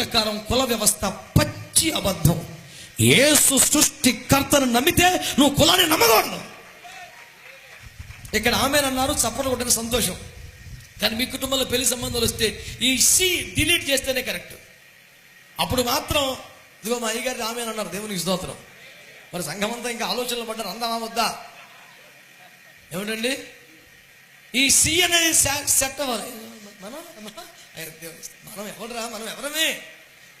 ప్రకారం కుల వ్యవస్థ పచ్చి అబద్ధం. యేసు సృష్టికర్తను నమ్మితే నువ్వు కులాన్ని నమ్మకూడదు. ఇక్కడ ఆమె అన్నారు చప్పట్లు కొట్టిన సంతోషం. కానీ మీ కుటుంబంలో పెళ్ళి సంబంధాలు వస్తే ఈ సి డిలీట్ చేస్తేనే కరెక్ట్. అప్పుడు మాత్రం ఇదిగో మా అయ్యగారి ఆమె అన్నారు దేవునికి స్తోత్రం. మరి సంఘం అంతా ఇంకా ఆలోచనలు పడ్డారు అందామా వద్దా? ఏమిటండి? ఈ సి అనేది సెట్ అవ్వాలి. మనం మనం మనం మనం ఎవరమే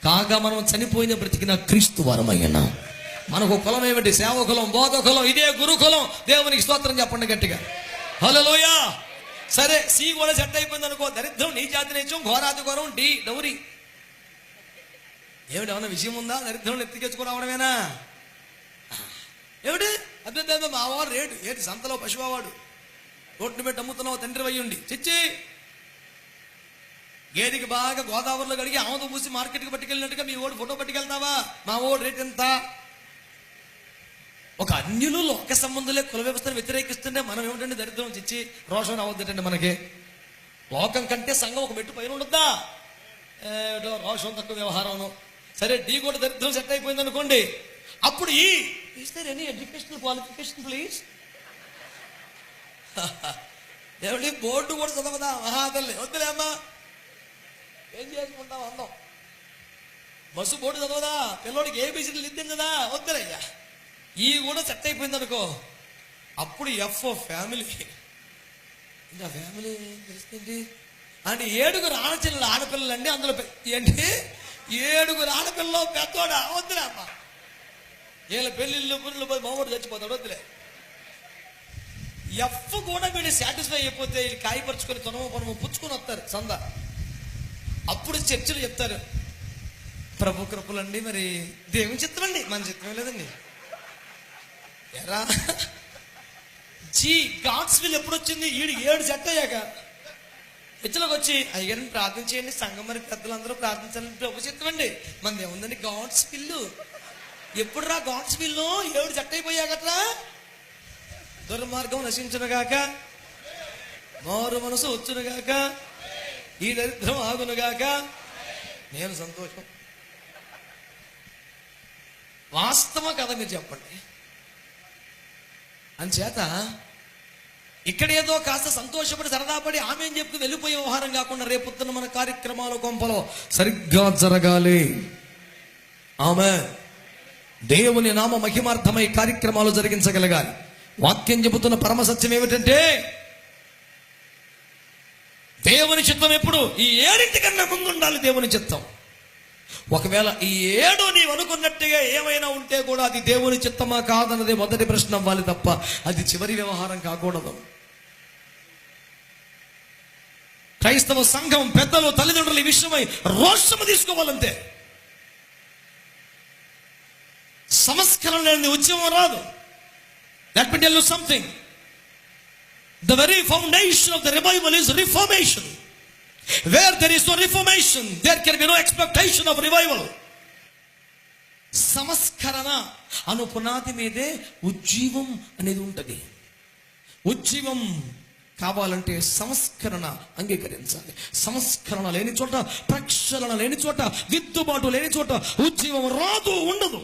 కాగా మనం చనిపోయిన బ్రతికిన క్రీస్తు వారమయ్యనా. మనకు కులం ఏమిటి? సేవ కులం బోధ కులం ఇదే గురుకులం దేవునికి స్తోత్రం చెప్పండి గట్టిగా. హలో సరే సి కూడా సెట్ అయిపోయింది అనుకో. దరిద్రం నీ జాతి నేర్చం ఘోరాది ఘోరం డి డౌరి. ఏమిటి ఏమన్నా విషయం ఉందా? దరిద్రం ఎత్తికెచ్చుకోవడమేనా ఏమిటి? అదే మావాడు రేటు ఏంటి సంతలో పశువాడు రోడ్డు పెట్టి అమ్ముతున్నావు తండ్రి అయ్యుండి చిచ్చి! గేదెకి బాగా గోదావరిలో కడిగి ఆమెతో పూసి మార్కెట్కి పట్టుకెళ్ళినట్టుగా మీ ఓడి ఫోటో పట్టుకెళ్తావా? మా ఓడి రేట్ ఎంత? ఒక అన్యులు లోక సంబంధులే కుల వ్యవస్థను వ్యతిరేకిస్తుంటే మనం ఏమిటండి దరిద్రం చిచ్చి? రోషం రావద్దండి మనకి. లోకం కంటే సంఘం ఒక మెట్టు పైన ఉండద్దా ఏటో రోషం తక్కువ వ్యవహారం సరే డీ కూడా దరిద్రం సెట్ అయిపోయింది అనుకోండి. అప్పుడు ఈ is there any educational qualification please ఏమిటి బోర్డు కూడా చదవదా? మహాతల్లి. వద్దులేమ్మా ఏం చేసుకుంటాం అందం? బస్సు బోర్డు చదవదా? పిల్లోడికి ఏబీసీలు ఇద్దాం కదా? వద్దులయ్యా ఈ కూడా సెట్ అయిపోయింది అనుకో. అప్పుడు ఎఫ్ ఫ్యామిలీ ఇంకా ఫ్యామిలీ తెలుస్తుంది అంటే ఏడుగురు ఆడచిల్లలు ఆడపిల్లలు అండి అందులో ఏంటి? ఏడుగురు ఆడపిల్లలు పెద్దోడా? వద్దులే అమ్మా. వీళ్ళ పెళ్ళిళ్ళు పుల్లు పోయి మామూలు చచ్చిపోతాడు వద్దులే. ఎఫ్ కూడా వీళ్ళు సాటిస్ఫై అయిపోతే వీళ్ళు కాయపరుచుకొని తొనము పొనము పుచ్చుకొని వస్తారు సందా అప్పుడు చర్చలు చెప్తారు. ప్రభు కృపలండి మరి దేవుని చిత్రం అండి మన చిత్రం లేదండి. ఎరా? జీ గాడ్స్ విల్ ఎప్పుడు వచ్చింది ఈడు ఏడు జట్టయ్యాక అయ్యాక. వచ్చి అయ్యారిని ప్రార్థన చేయండి సంఘం మరి పెద్దలందరూ ప్రార్థించాలని ప్రభు చిత్తం అండి మనది ఏముందండి గాడ్స్ విల్లు ఎప్పుడు రా గాడ్స్ విల్లు ఏడు సెట్ అయిపోయాకట్రా? దుర్మార్గం నశించునుగాక. మారు మనసు వచ్చునుగాక. ఈ దరిద్రం ఆగునుగాక నేను సంతోషం. వాస్తవ కథ మీరు చెప్పండి. అంచేత ఇక్కడ ఏదో కాస్త సంతోషపడి సరదాపడి ఆమె అని చెప్పి వెళ్ళిపోయే వ్యవహారం కాకుండా రేపొద్దున మన కార్యక్రమాలు గొంపలో సరిగ్గా జరగాలి. ఆమె దేవుని నామ మహిమార్థమై కార్యక్రమాలు జరిగించగలగాలి. వాక్యం చెబుతున్న పరమ సత్యం ఏమిటంటే దేవుని చిత్తం ఎప్పుడు? ఈ ఏడింటికన్నా ముందు ఉండాలి దేవుని చిత్తం. ఒకవేళ ఈ ఏడు నీవు అనుకున్నట్టుగా ఏమైనా ఉంటే కూడా అది దేవుని చిత్తమా కాదన్నది మొదటి ప్రశ్న అవ్వాలి తప్ప అది చివరి వ్యవహారం కాకూడదు. క్రైస్తవ సంఘం పెద్దలు తల్లిదండ్రులు ఈ విషయమై రోషము తీసుకోవాలంతే సంస్కరణ లేని ఉద్యమం రాదు. That me tell something the very foundation of the revival is reformation where there is no reformation there can be no expectation of revival సంస్కరణ అను పునాది మీదే ఉజ్జీవం అనేది ఉంటుంది ఉజ్జీవం కావాలంటే సంస్కరణ అంగీకరించాలి సంస్కరణ లేని చోట ప్రక్షాళన లేని చోట దిద్దుబాటు లేని చోట ఉజ్జీవం రాదు ఉండదు